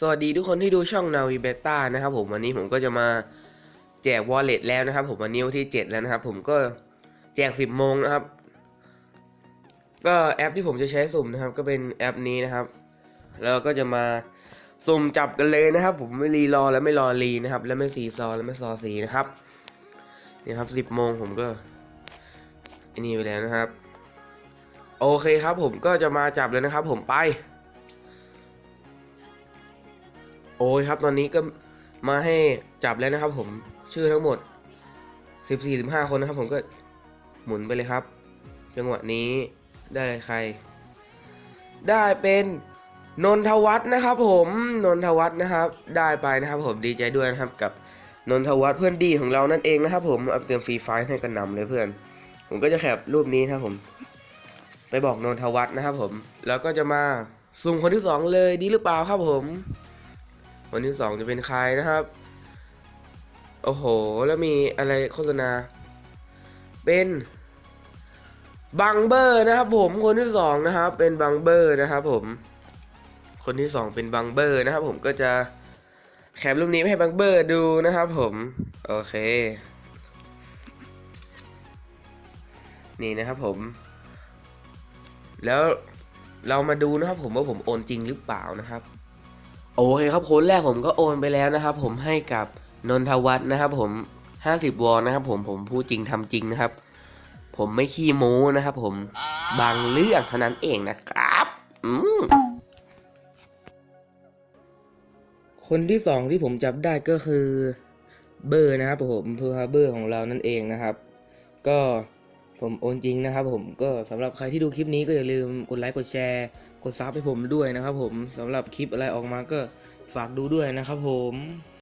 สวัสดีทุกคนที่ดูช่องนาวีเบต้านะครับผมวันนี้ผมก็จะมาแจกวอลเล็ตแล้วนะครับ ผมวันนี้วันที่ 7 แล้วนะครับ ผมก็แจก 10โมงนะครับ ก็แอปที่ผมจะใช้สุ่มนะครับ ก็เป็นแอปนี้นะครับ แล้วก็จะมาสุ่มจับกันเลยนะครับ ผมไม่รีรอและไม่รอรีนะครับ และไม่ซีซอและไม่ซอซีนะครับนี่ครับ 10โมงผมก็อันนี้ไปแล้วนะครับ โอเคครับ ผมก็จะมาจับเลยนะครับ ผมไป โอ้ยครับตอนนี้ก็มาให้จับแล้วนะครับ ผมชื่อทั้งหมด 14 15 คนนะครับ ผมก็หมุนไปเลยครับ จังหวะนี้ได้ใคร ได้เป็นนนทวัฒน์นะครับ ผมนนทวัฒน์นะครับ ได้ไปนะครับ ผมดีใจด้วยนะครับกับนนทวัฒน์เพื่อนดีของเรานั่นเองนะครับ ผมเอาเตือนฟรีไฟล์ให้กันนำเลยเพื่อน ผมก็จะแคปรูปนี้นะครับผม ไปบอกนนทวัฒน์นะครับ ผมแล้วก็จะมาสุ่มคนที่สองเลยดีหรือเปล่าครับผม คนที่สองจะเป็นใครนะครับ โอ้โห แล้วมีอะไรโฆษณา เป็นบังเบอร์นะครับผมคนที่สองนะครับ เป็นบังเบอร์นะครับผม คนที่สองเป็นบังเบอร์นะครับ ผมก็จะแคปรูปนี้ให้บังเบอร์ดูนะครับผม โอเค นี่นะครับผม แล้วเรามาดูนะครับผมว่าผมโอนจริงหรือเปล่านะครับ โอเคครับคนแรกผมก็โอนไปแล้วนะครับ ผมให้กับนนทวัฒน์นะครับ ผม 50 วอนนะครับ ผมผมพูดจริงทำจริงนะครับ ผมไม่ขี้โม้นะครับ ผมบางเรื่องเท่านั้นเองนะครับ อืคนที่สองที่ผมจับได้ก็คือเบอร์นะครับผมเพื่อเบอร์ของเรานั่นเองนะครับ ก็ ผมโอนจริงนะครับผมก็สำหรับใครที่ดูคลิปนี้ก็อย่าลืมกดไลค์กดแชร์ กดซับให้ผมด้วยนะครับผมสำหรับคลิปอะไรออกมาก็ฝากดูด้วยนะครับผม